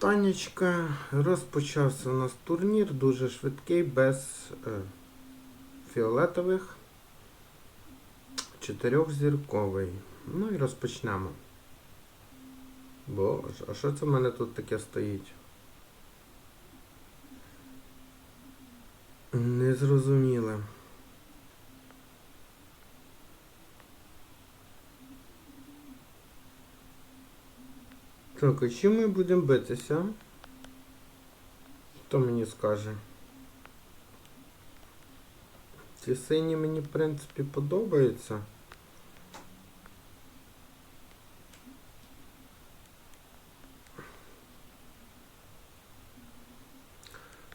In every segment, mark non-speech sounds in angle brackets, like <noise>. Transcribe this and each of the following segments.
вітаннячка. Розпочався у нас турнір, дуже швидкий, без е, фіолетових. Чотирьохзірковий. Ну і розпочнемо. Боже, а що це в мене тут таке стоїть? Незрозуміле. Так, а чим ми будемо битися? Хто мені скаже? Ці сині мені, в принципі, подобаються.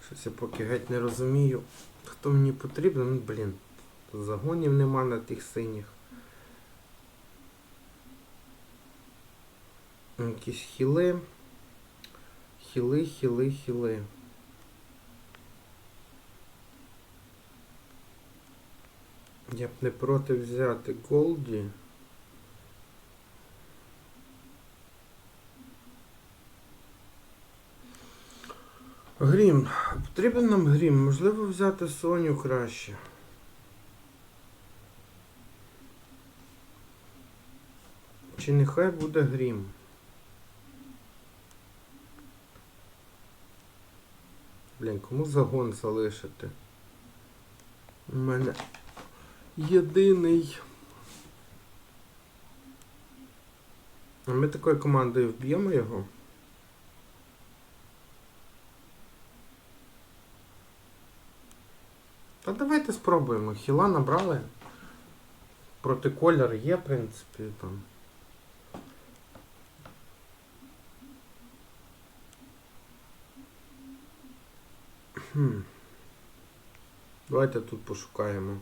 Щось я поки геть не розумію, хто мені потрібен. Ну, блін, загонів нема на тих синіх. Якісь хіли. Хіли, хіли, хіли. Я б не проти взяти Голді. Грім. Потрібен нам грім. Можливо взяти Соню краще. Чи нехай буде грім? Блін, кому загон залишити? У мене єдиний. А ми такою командою вб'ємо його. Та давайте спробуємо. Хіла набрали. Проти колір є, в принципі, там. Хм. Давайте тут пошукаємо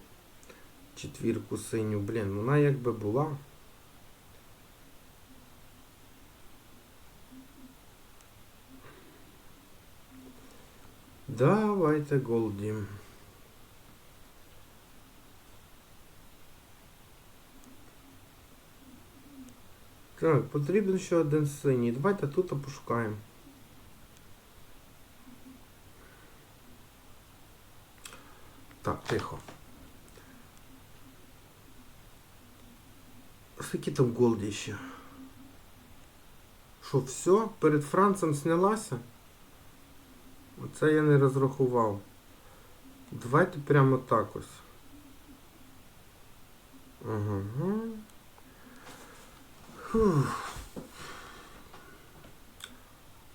четвірку синю. Блін, вона якби була. Давайте Голді. Так, потрібен ще один синій. Давайте тут пошукаємо. Тихо. Скільки там голді ще? Що, все? Перед Францем снялася? Оце я не розрахував. Давайте прямо так ось. Ага.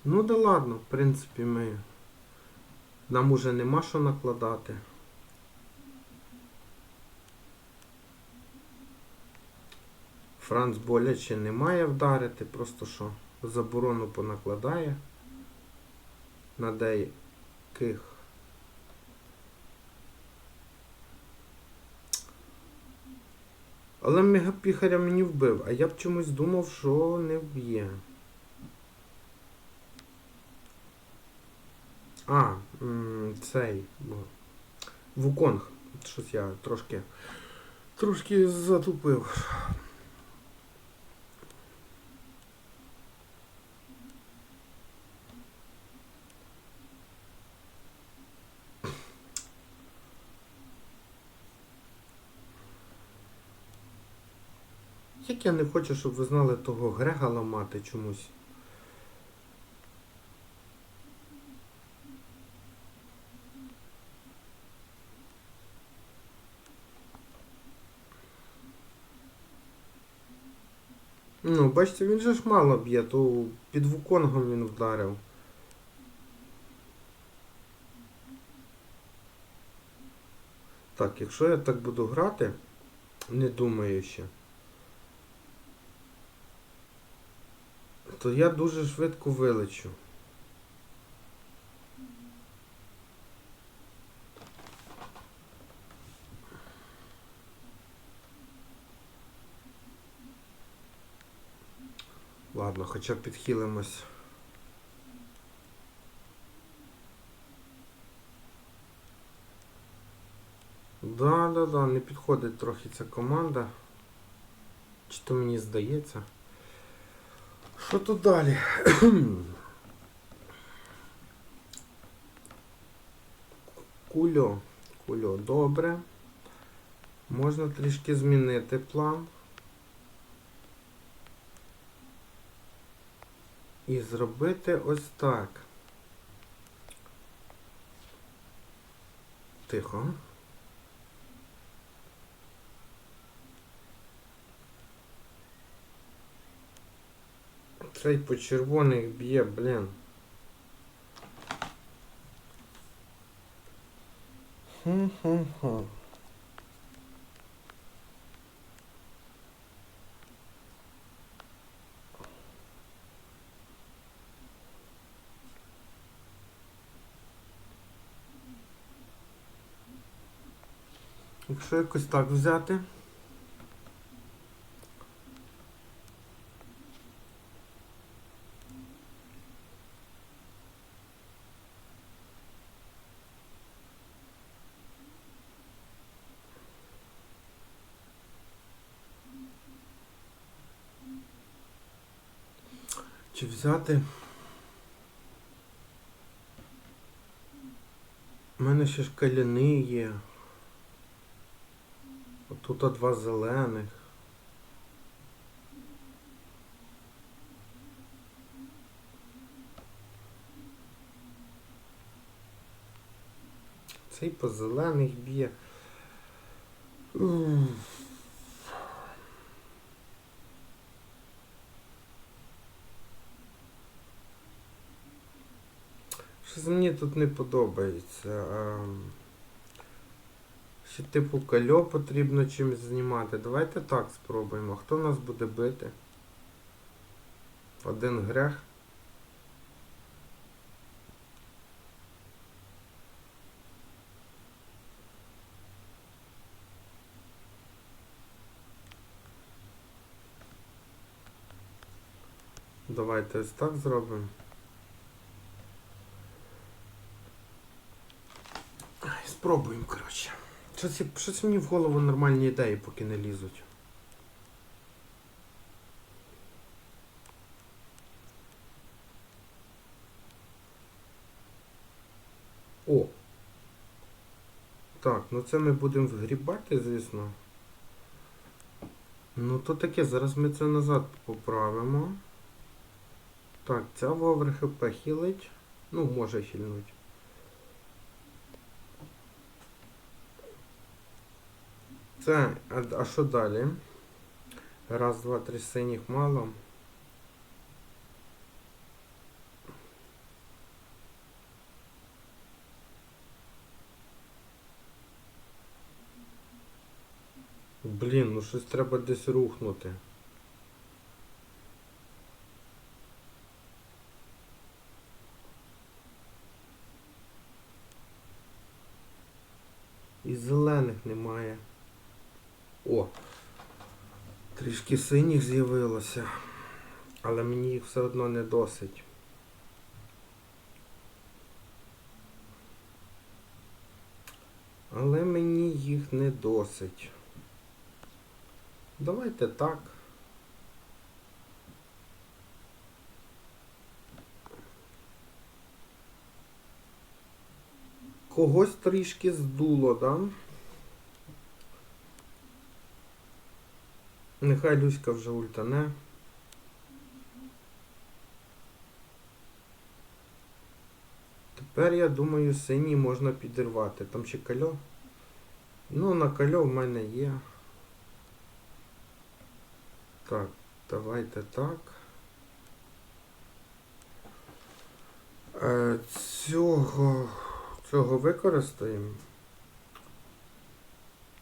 Ну да ладно, в принципі, ми. Нам уже нема що накладати. Франц боляче не має вдарити, просто що заборону понакладає на деяких. Але мегапіхаря мені вбив, а я б чомусь думав, що не вб'є. А, цей. Вуконг. Щось я трошки. Трошки затупив. Я не хочу, щоб ви знали того Грега ламати чомусь. Ну, бачите, він же ж мало б'є, то під вуконгом він вдарив. Так, якщо я так буду грати, не думаю ще. То я дуже швидко вилечу. Ладно, хоча б підхилимось. Да, да, да, не підходить трохи ця команда. Чи то мені здається? Що тут далі? <clears throat> Кульо, кульо, добре. Можна трішки змінити план. І зробити ось так. Тихо. Цей по червоних б'є, блін. Хм-хм-хм. Якщо якось так взяти. Чи взяти? У мене ще ж каляни є. Тут два зелених. Цей по зелених б'є. Мені тут не подобається. Ще типу кальо потрібно чимось знімати. Давайте так спробуємо. Хто нас буде бити? Один грех. Давайте ось так зробимо. Ай, Спробуємо, коротше. Щось, щось мені в голову нормальні ідеї поки не лізуть. О! Так, ну це ми будемо вгрібати, звісно. Ну то таке, зараз ми це назад поправимо. Так, ця вовр ХП хілить. Ну, може хильнуть. Це, а, а що далі? Раз, два, три синіх мало. Блін, ну щось треба десь рухнути. І зелених немає. О! Трішки синіх з'явилося, але мені їх все одно не досить. Але мені їх не досить. Давайте так. Когось трішки здуло, да? Нехай Люська вже ультане. Тепер я думаю синій можна підірвати. Там ще кальо. Ну, на кальо в мене є. Так, давайте так. Е, цього, цього використаємо.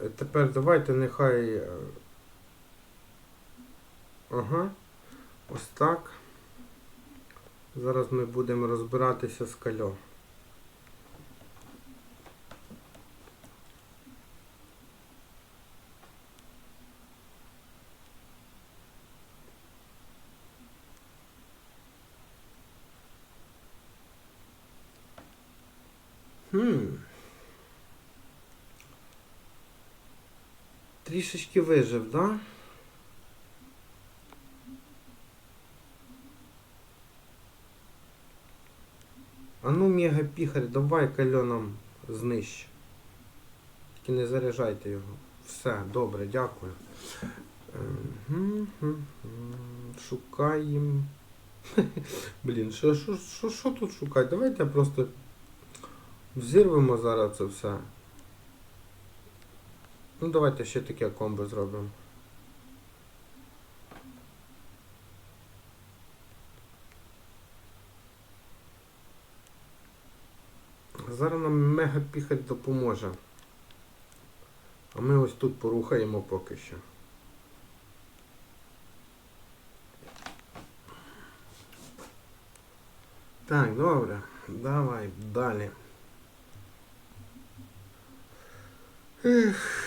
Е, Тепер давайте нехай. Ага. Ось так. Зараз ми будемо розбиратися з кальо. Трішечки вижив, да? А ну, піхарь, давай кальо нам знищ. Тільки не заряджайте його. Все, добре, дякую. Ем, Шукаємо. <laughs> Блін, що, що, що тут шукати? Давайте просто взірвемо зараз це все. Ну давайте ще таке комбо зробимо. Зараз нам мега піхать допоможе. А ми ось тут порухаємо поки що. Так, добре. Давай далі. Ех,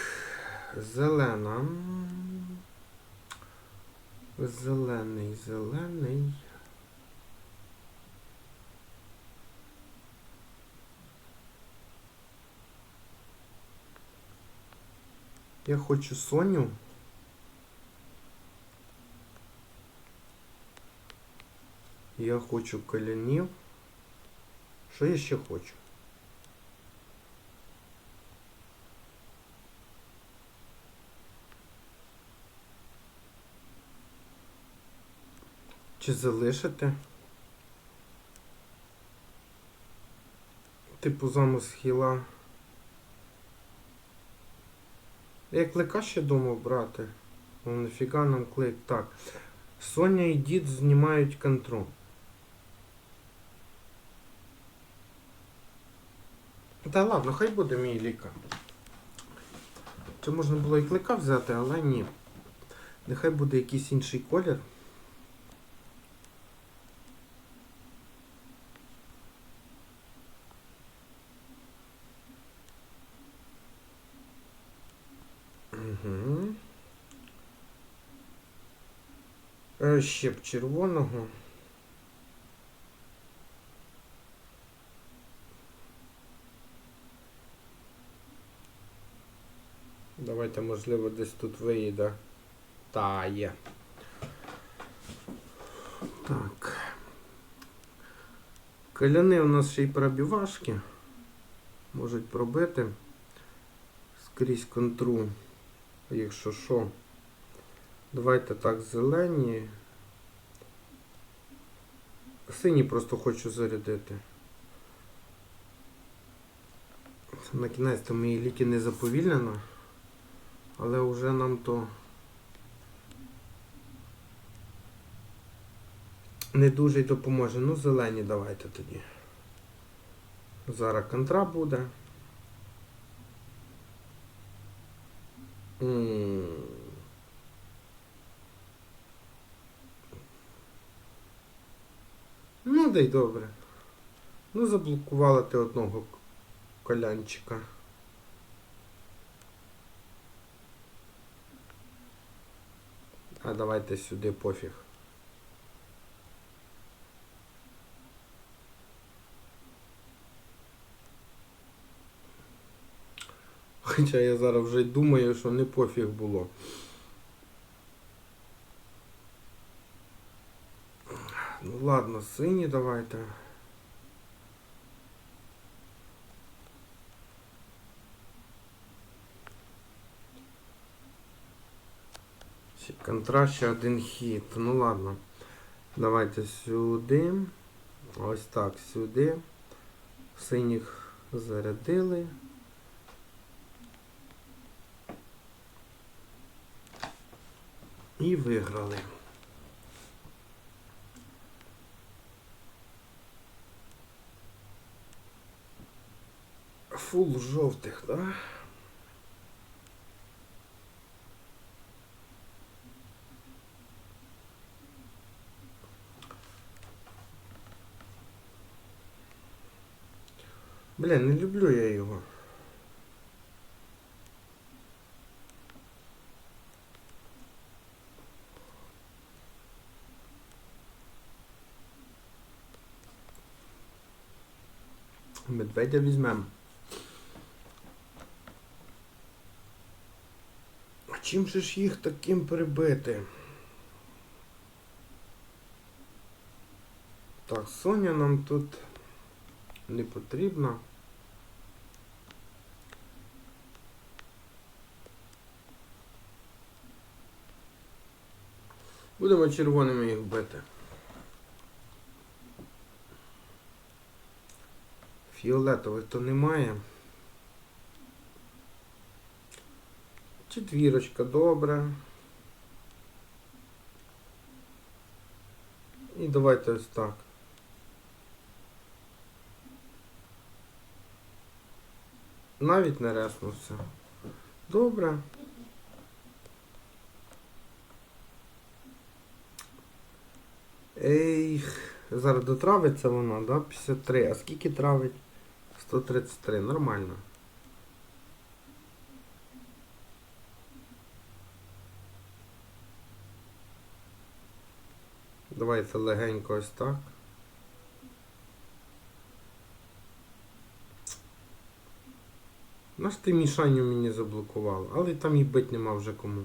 зелена. Зелений, зелений. Я хочу Соню. Я хочу колянів. Що я ще хочу? Чи залишити? Типу замус хіла. Я клика ще думав брати. Ну, нафіга нам клик. Так. Соня і дід знімають контроль. Та ладно, хай буде мій ліка. Це можна було і клика взяти, але ні. Нехай буде якийсь інший колір. Угу. Е, Ще б червоного. Давайте, можливо, десь тут виїде. Та є. Так. Каляни у нас ще й пробівашки. Можуть пробити скрізь контру. Якщо що. Давайте так, зелені. Сині просто хочу зарядити. На кінець то мої ліки не заповільнено. Але вже нам то не дуже й допоможе. Ну, зелені давайте тоді. Зараз контра буде. М. й добре. Ну, заблокували ти одного колянчика. А давайте сюди пофіг. Хоча я зараз вже думаю, що не пофіг було. Ну ладно, сині давайте. Ще Контраст ще один хід. Ну ладно. Давайте сюди. Ось так, сюди. Синіх зарядили. І виграли. Фул жовтих, да? Бля, не люблю я його. Медведя візьмемо. Чим же ж їх таким прибити? Так, Соня нам тут не потрібна. Будемо червоними їх бити. Фіолетових то немає. Четвірочка добре. І давайте ось так. Навіть не реснувся. Добре. Ейх, зараз дотравиться вона, да? 53. А скільки травить? 133. Нормально. Давайте легенько ось так. Наш ти мішанню мені заблокував, але там і бить нема вже кому.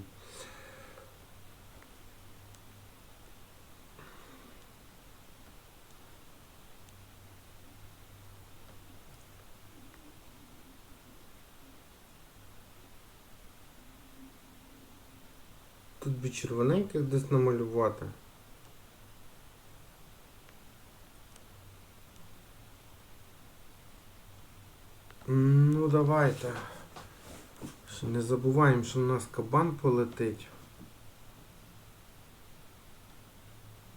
Тут би червоненьких десь намалювати. М, Ну давайте. Не забуваємо, що у нас кабан полетить.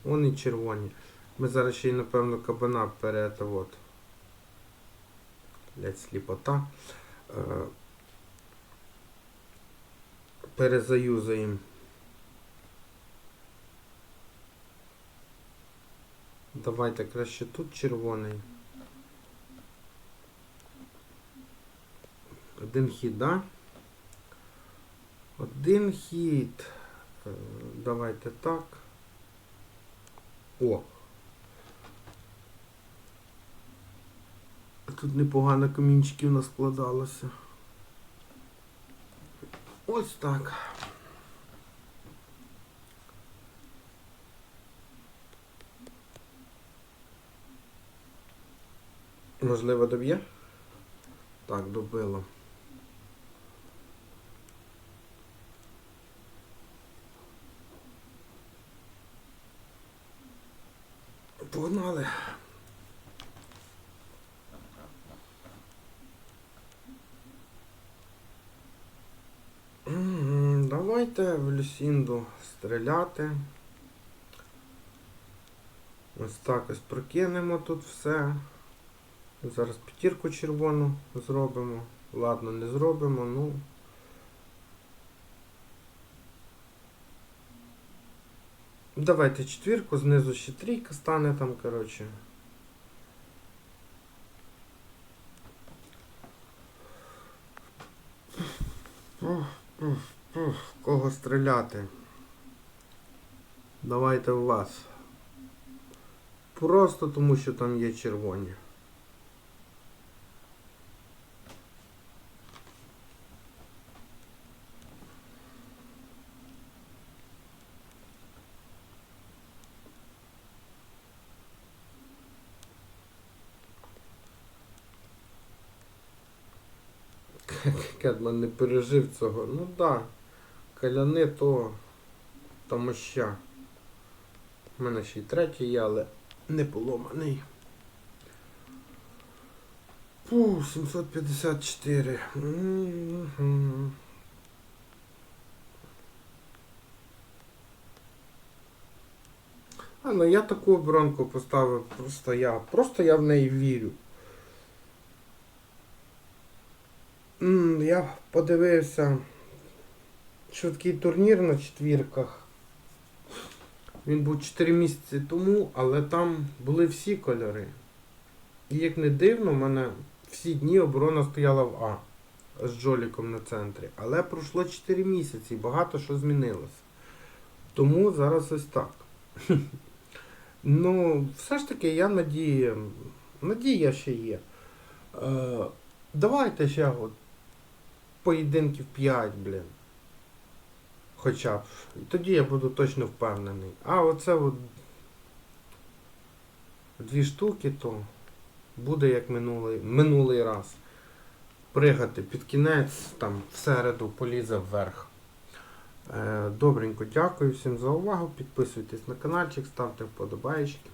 Вони червоні. Ми зараз ще й напевно кабана перед от. Блять, сліпота. Е, перезаюзаємо. Давайте краще тут червоний. Один хід, да? Один хід. Е, Давайте так. О. Тут непогано камінчиків наскладалося. Ось так. Можливо, доб'є? Так, добило. Погнали. Давайте в Люсінду стріляти. Ось так ось прокинемо тут все. Зараз п'ятірку червону зробимо. Ладно, не зробимо, ну. Давайте четвірку, знизу ще трійка стане там, коротше. Кого стріляти? Давайте у вас. Просто тому, що там є червоні. Кедман не пережив цього. Ну да. Каляни то тамоща. У мене ще й третій є, але не поломаний. Фу, 754. Мгм. А, ну я таку оборонку поставив, просто я. Просто я в неї вірю. М, Я подивився швидкий турнір на четвірках. Він був 4 місяці тому, але там були всі кольори. І як не дивно, в мене всі дні оборона стояла в А з Джоліком на центрі. Але пройшло 4 місяці і багато що змінилося. Тому зараз ось так. <laughs> Ну, все ж таки, я надію. Надія ще є. Е, давайте ще от поєдинків 5, блін. Хоча б. І тоді я буду точно впевнений. А оце от дві штуки, то буде як минулий, минулий раз. Пригати під кінець, там всереду полізе вверх. Е, Добренько, дякую всім за увагу. Підписуйтесь на каналчик, ставте вподобайки.